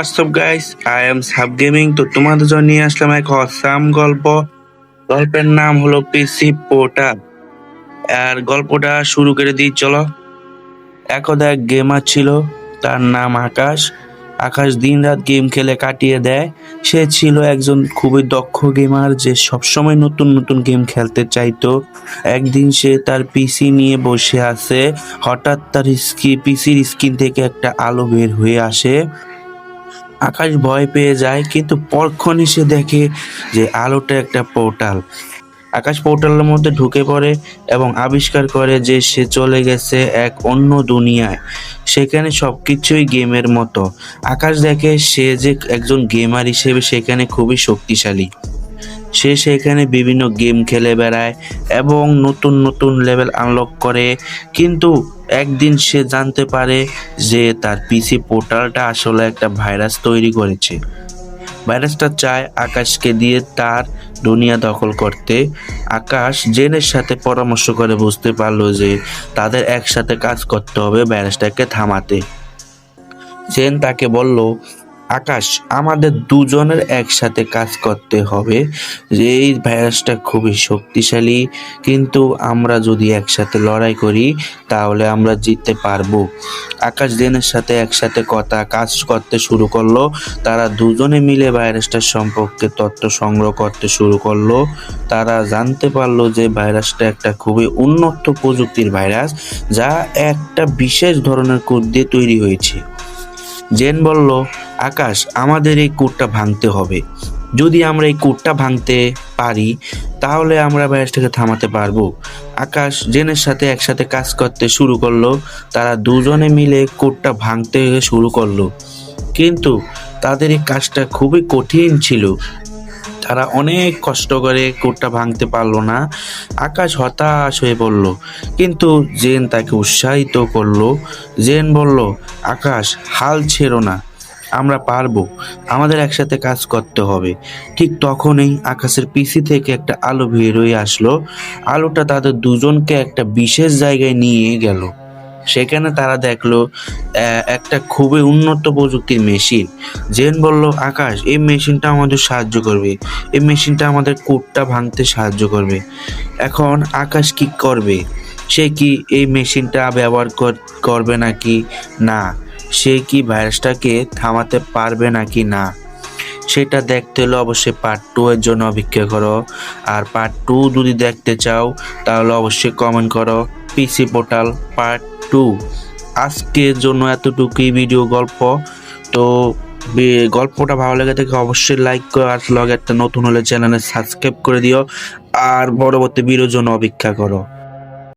What's up guys I am sub gaming তো তোমাদের জন্য নিয়ে আসলাম এক অসাম গল্প। গল্পের নাম হলো পিসি পোর্টাল আর গল্পটা শুরু করে দিই, চলো। একদা এক গেমার ছিল, তার নাম আকাশ। আকাশ দিনরাত গেম খেলে কাটিয়ে দেয়। সে ছিল একজন খুবই দক্ষ গেমার যে সবসময় নতুন নতুন গেম খেলতে চাইতো। একদিন সে তার পিসি নিয়ে বসে আছে। হঠাৎ তার স্ক্রি পিসির স্ক্রিন থেকে একটা আলো বের হয়ে আসে। আকাশ ভয় পেয়ে যায়, কিন্তু পরক্ষণই সে দেখে যে আলোটা একটা পোর্টাল। আকাশ পোর্টালের মধ্যে ঢুকে পড়ে এবং আবিষ্কার করে যে সে চলে গেছে এক অন্য দুনিয়ায়। সেখানে সব কিছুই গেমের মতো। আকাশ দেখে সে যে একজন গেমার হিসেবে সেখানে খুবই শক্তিশালী। সে সেখানে বিভিন্ন গেম খেলে বেড়ায় এবং নতুন নতুন লেভেল আনলক করে। কিন্তু একদিন সে জানতে পারে যে তার পিসি পোর্টালটা আসলে একটা ভাইরাস তৈরি করেছে। ভাইরাসটা চায় আকাশকে দিয়ে তার দুনিয়া দখল করতে। আকাশ জেনের সাথে পরামর্শ করে বুঝতে পারল যে তাদের একসাথে কাজ করতে হবে ভাইরাসটাকে থামাতে। জেন তাকে বলল আকাশ, আমাদের দুজনের একসাথে কাজ করতে হবে। যে এই ভাইরাসটা খুবই শক্তিশালী, কিন্তু আমরা যদি একসাথে লড়াই করি, তাহলে আমরা জিততে পারব। আকাশ জেনের সাথে একসাথে কথা, কাজ করতে শুরু করল, তারা দুজনে মিলে ভাইরাসটার সম্পর্কে তথ্য সংগ্রহ করতে শুরু করল। তারা জানতে পারল যে ভাইরাসটা একটা খুবই উন্নত প্রযুক্তির ভাইরাস যা একটা বিশেষ ধরনের কোড দিয়ে তৈরি হয়েছে। জেন বলল, আকাশ, আমাদের এই কোটটা ভাঙতে হবে। যদি আমরা এই কোটটা ভাঙতে পারি, তাহলে আমরা ভাইরাসটাকে থামাতে পারব। আকাশ জেনের সাথে একসাথে কাজ করতে শুরু করল। তারা দুজনে মিলে কোটটা ভাঙতে শুরু করল। কিন্তু তাদের এই কাজটা খুবই কঠিন ছিল। তারা অনেক কষ্ট করে কোডটা ভাঙতে পারল না। আকাশ হতাশ হয়ে পড়ল। কিন্তু জেন তাকে উৎসাহিত করল। জেন বলল, আকাশ, হাল ছেড়ো না। আমরা পারব। আমাদের একসাথে কাজ করতে হবে। ঠিক তখনই আকাশের পিসি থেকে একটা আলো বেরোয় আসলো। আলোটা তাদের দুজনকে একটা বিশেষ জায়গায় নিয়ে গেল। সেখানে তারা দেখল একটা খুবই উন্নত প্রযুক্তির মেশিন। জেন বলল, আকাশ, এই মেশিনটা আমাদের সাহায্য করবে। এই মেশিনটা আমাদের কোটটা ভাঙতে সাহায্য করবে। এখন আকাশ কি করবে? সে কি এই মেশিনটা ব্যবহার কর- করবে নাকি না? সে কি ভাইরাসটাকে থামাতে পারবে নাকি না? সেটা দেখতে হলে অবশ্যই পার্ট টু এর জন্য অপেক্ষা করো। আর পার্ট টু যদি দেখতে চাও, তাহলে অবশ্যই কমেন্ট করো। পিসি পোর্টাল পার্ট টু আজকের জন্য এতটুকুই ভিডিও গল্প। তো গল্পটা ভালো লেগে থাকে অবশ্যই লাইক করো আর ব্লগ একটা নতুন হলে চ্যানেলে সাবস্ক্রাইব করে দিও। আর পরবর্তী ভিডিওর জন্য অপেক্ষা করো।